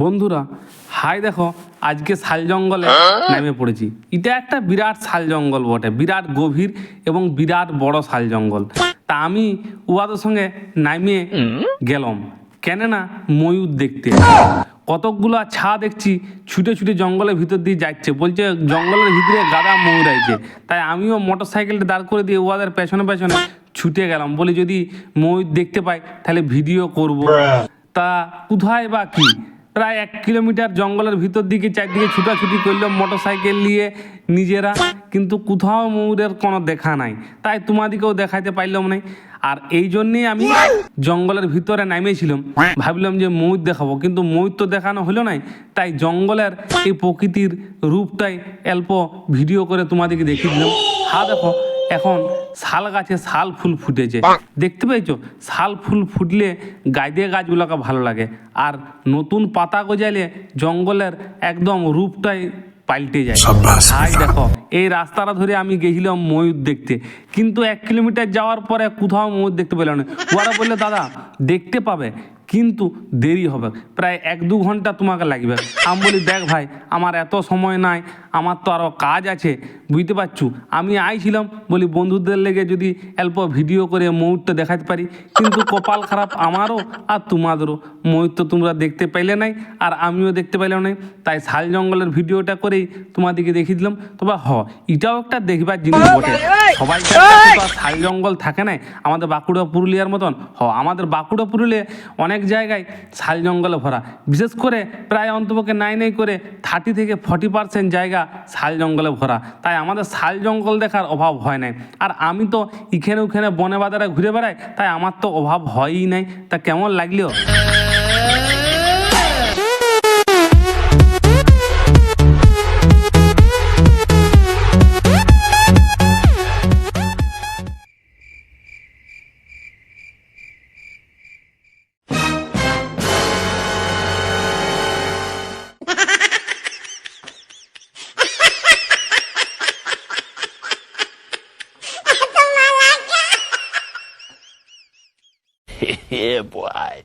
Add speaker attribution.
Speaker 1: বন্ধুরা হাই দেখো আজকে শাল জঙ্গলে নেমে পড়েছি। এটা একটা বিরাট শাল জঙ্গল বটে বিরাট গভীর এবং বিরাট বড় শাল জঙ্গল। তা আমি উহাদের সঙ্গে নামিয়ে গেলাম। কেন না ময়ূর দেখতে। কতকগুলো ছা দেখছি ছুটে ছুটে জঙ্গলের ভিতর দিয়ে যাচ্ছে। বলছে জঙ্গলের ভিতরে গাদা ময়ূর আছে তাই আমিও মোটর সাইকেলটা দাঁড় করে দিয়ে উহাদের পেছনে পেছনে ছুটে গেলাম। বলি যদি ময়ূর দেখতে পাই তাহলে ভিডিও করব। তা কোথায় বা কি? প্রায় এক কিলোমিটার জঙ্গলের ভিতর দিকে চারদিকে ছুটাছুটি করলাম মোটর সাইকেল নিয়ে নিজেরা কিন্তু কোথাও ময়ূরের কোনো দেখা নাই। তাই তোমাদিকেও দেখাইতে পারলাম না আর এই জন্যেই আমি জঙ্গলের ভিতরে নামিয়েছিলাম। ভাবলাম যে ময়ূর দেখাবো, কিন্তু ময়ূর তো দেখানো হলো নাই। তাই জঙ্গলের এই প্রকৃতির রূপটাই অল্প ভিডিও করে তোমাদেরকে দেখিয়ে দিলাম। হা দেখো এখন শাল গাছে শাল ফুল ফুটেছে। দেখতে পেয়েছ? শাল ফুল ফুটলে গাইদে গাছগুলোকে ভালো লাগে। আর নতুন পাতা গজালে জঙ্গলের একদম রূপটাই পাল্টে যায়। হাই দেখো এই রাস্তাটা ধরে আমি গেছিলাম ময়ূর দেখতে। কিন্তু এক কিলোমিটার যাওয়ার পরে কোথাও ময়ূর দেখতে পেলাম না। ওরা বললে দাদা দেখতে পাবে। কিন্তু দেরি হবে। প্রায় এক দু ঘণ্টা তোমাকে লাগবে। আমি বলি দেখ ভাই আমার এত সময় নাই আমার তো আরও কাজ আছে বুঝতে পারছু? আমি আইছিলাম বলি বন্ধুদের লেগে যদি অল্প ভিডিও করে ময়ূরটা দেখাতে পারি। কিন্তু কপাল খারাপ আমারও আর তোমাদেরও। ময়ূর তো তোমরা দেখতে পাইলে নাই আর আমিও দেখতে পাইলাম নাই। তাই শাল জঙ্গলের ভিডিওটা করেই তোমাদেরকে দেখিয়ে দিলাম। তবে হ এটাও একটা দেখবার জিনিস বটে। সবাই শাল জঙ্গল থাকে না আমাদের বাঁকুড়া পুরুলিয়ার মতন? হ আমাদের বাঁকুড়া পুরুলিয়া অনেক জায়গায় শাল জঙ্গলে ভরা। বিশেষ করে প্রায় অন্তপক্ষে নাই নাই করে থার্টি থেকে ফর্টি পার্সেন্ট জায়গা শাল জঙ্গলে ভরা। তাই আমাদের শাল জঙ্গল দেখার অভাব হয় নাই। আর আমি তো এখানে ওখানে বনে বাজারে ঘুরে বেড়াই, তাই আমার তো অভাব হয়ই নাই। তা কেমন লাগল?
Speaker 2: yeah, boy.